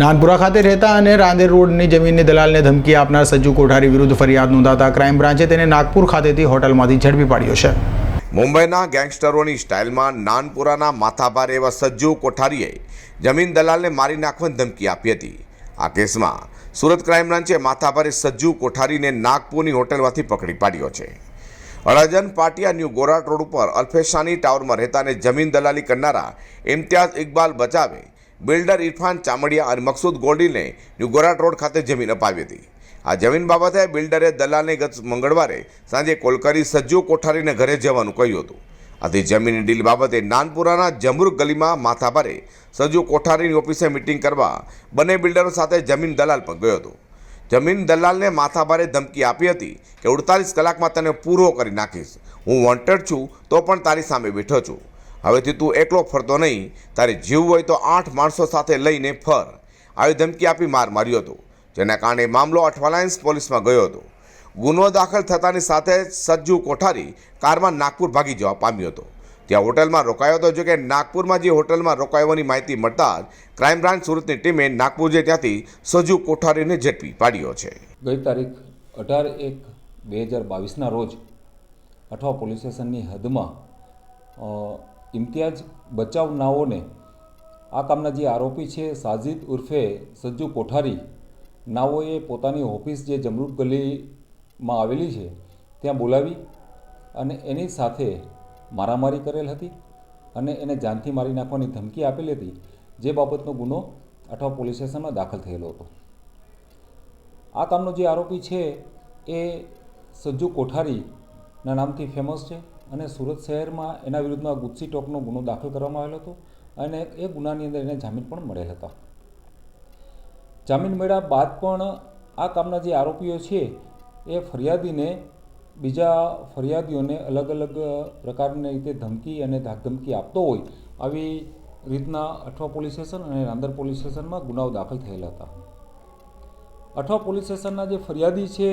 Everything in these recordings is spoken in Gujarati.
નાનપુરા ખાતે રહેતા અને રાંદેર રોડની જમીનની દલાલને ધમકી આપનાર સજ્જુ કોઠારી વિરુદ્ધ ફરિયાદ નોંધાતા ક્રાઇમ બ્રાન્ચે તેને નાગપુર ખાતેથી હોટલમાંથી ઝડપી પાડ્યો છે. મુંબઈના ગેંગસ્ટરોની સ્ટાઇલમાં નાનપુરાના માથાભાર એવા સજ્જુ કોઠારીએ જમીન દલાલને મારી નાખવાની ધમકી આપી હતી. આ કેસમાં સુરત ક્રાઇમ બ્રાન્ચે માથાભારે સજ્જુ કોઠારીને નાગપુરની હોટલમાંથી પકડી પાડ્યો છે. અડાજન પાટિયા ન્યૂ ગોરાટ રોડ ઉપર અલ્ફેશાની ટાવરમાં રહેતા અને જમીન દલાલી કરનારા ઇમ્તિયાઝ ઇકબાલ બચાવે બિલ્ડર ઇરફાન ચામડિયા અને મકસૂદ ગોલ્ડીને ન્યૂ ગોરાટ રોડ ખાતે જમીન અપાવી હતી. આ જમીન બાબતે બિલ્ડરે દલાલને ગત મંગળવારે સાંજે કોલ કરી સજ્જુ કોઠારીને ઘરે જવાનું કહ્યું હતું. આથી જમીનની ડીલ બાબતે નાનપુરાના જમરૂક ગલીમાં માથાભારે સજ્જુ કોઠારીની ઓફિસે મિટિંગ કરવા બંને બિલ્ડરો સાથે જમીન દલાલ પણ ગયો હતો. જમીન દલાલને માથાભારે ધમકી આપી હતી કે અડતાલીસ કલાકમાં તને પૂરો કરી નાખીશ. હું વોન્ટેડ છું તો પણ તારી સામે બેઠો છું. હવેથી તું એકલો ફરતો નહીં. તારે જીવવું હોય તો આઠ માણસો સાથે લઈને ફર. આવી ધમકી આપી માર માર્યો હતો, જેના કારણે મામલો અઠવાલાયન્સ પોલીસમાં ગયો હતો. ગુનો દાખલ થતાની સાથે સજ્જુ કોઠારી કારમાં નાગપુર ભાગી જવા પામ્યો હતો. ત્યાં હોટલમાં રોકાયો હતો, જોકે નાગપુરમાં જે હોટલમાં રોકાયોની માહિતી મળતા જ ક્રાઇમ બ્રાન્ચ સુરતની ટીમે નાગપુર જે ત્યાંથી સજ્જુ કોઠારીને ઝડપી પાડ્યો છે. ગઈ તારીખ અઢાર એક બે હજાર બાવીસના રોજ અઠવા પોલીસ સ્ટેશનની હદમાં અ, ઇમ્તિયાજ બચાવ નાઓને આ કામના જે આરોપી છે સાજિદ ઉર્ફે સજ્જુ કોઠારી નાઓએ પોતાની ઓફિસ જે જમરૂક ગલીમાં આવેલી છે ત્યાં બોલાવી અને એની સાથે મારામારી કરેલ હતી અને એને જાનથી મારી નાખવાની ધમકી આપેલી હતી જે બાબતનો ગુનો અઠવા પોલીસ સ્ટેશનમાં દાખલ થયેલો હતો. આ કામનો જે આરોપી છે એ સજ્જુ કોઠારીના નામથી ફેમસ છે. અને સુરત શહેરમાં એના વિરુદ્ધમાં ગુસ્સી ટોકનો ગુનો દાખલ કરવામાં આવેલો હતો અને એ ગુનાની અંદર એને જામીન પણ મળેલ હતા. જામીન મળ્યા બાદ પણ આ કામના જે આરોપીઓ છે, એ ફરિયાદીને બીજા ફરિયાદીઓને અલગ અલગ પ્રકારની રીતે ધમકી અને ધાકધમકી આપતો હોય આવી રીતના અઠવા પોલીસ સ્ટેશન અને રાંદર પોલીસ સ્ટેશનમાં ગુનાઓ દાખલ થયેલા હતા. અઠવા પોલીસ સ્ટેશનના જે ફરિયાદી છે,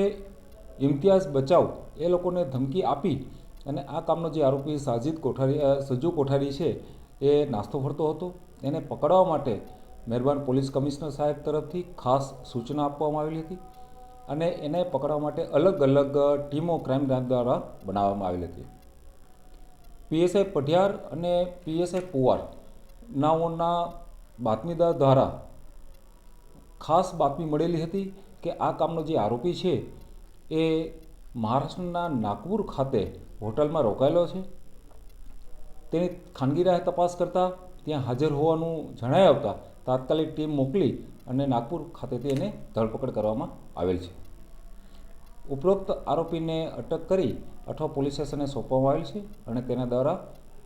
ઇમ્તિયાઝ બચાવ, એ લોકોને ધમકી આપી અને આ કામનો જે આરોપી સાજિદ કોઠારી સજ્જુ કોઠારી છે, એ નાસ્તો ફરતો હતો. એને પકડવા માટે મહેરબાન પોલીસ કમિશનર સાહેબ તરફથી ખાસ સૂચના આપવામાં આવેલી હતી અને એને પકડવા માટે અલગ અલગ ટીમો ક્રાઇમ બ્રાન્ચ દ્વારા બનાવવામાં આવેલી હતી. પીએસઆઈ પઢિયાર અને પીએસઆઈ પુવાર નાઓના બાતમીદાર દ્વારા ખાસ બાતમી મળેલી હતી કે આ કામનો જે આરોપી છે એ મહારાષ્ટ્રના નાગપુર ખાતે હોટલમાં રોકાયેલો છે? તેની ખાનગી રાહે તપાસ કરતાં ત્યાં હાજર હોવાનું જણાઈ આવતા તાત્કાલિક ટીમ મોકલી અને નાગપુર ખાતેથી એને ધરપકડ કરવામાં આવેલ છે. ઉપરોક્ત આરોપીને અટક કરી અઠવા પોલીસ સ્ટેશને સોંપવામાં આવેલ છે અને તેના દ્વારા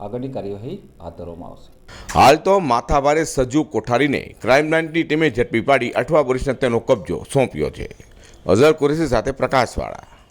આગળની કાર્યવાહી હાથ ધરવામાં આવશે. હાલ તો માથાભારે સજ્જુ કોઠારીને ક્રાઇમ બ્રાન્ચની ટીમે ઝડપી પાડી અઠવા પોલીસને તેનો કબજો સોંપ્યો છે. અઝર કુરેશી સાથે પ્રકાશવાળા.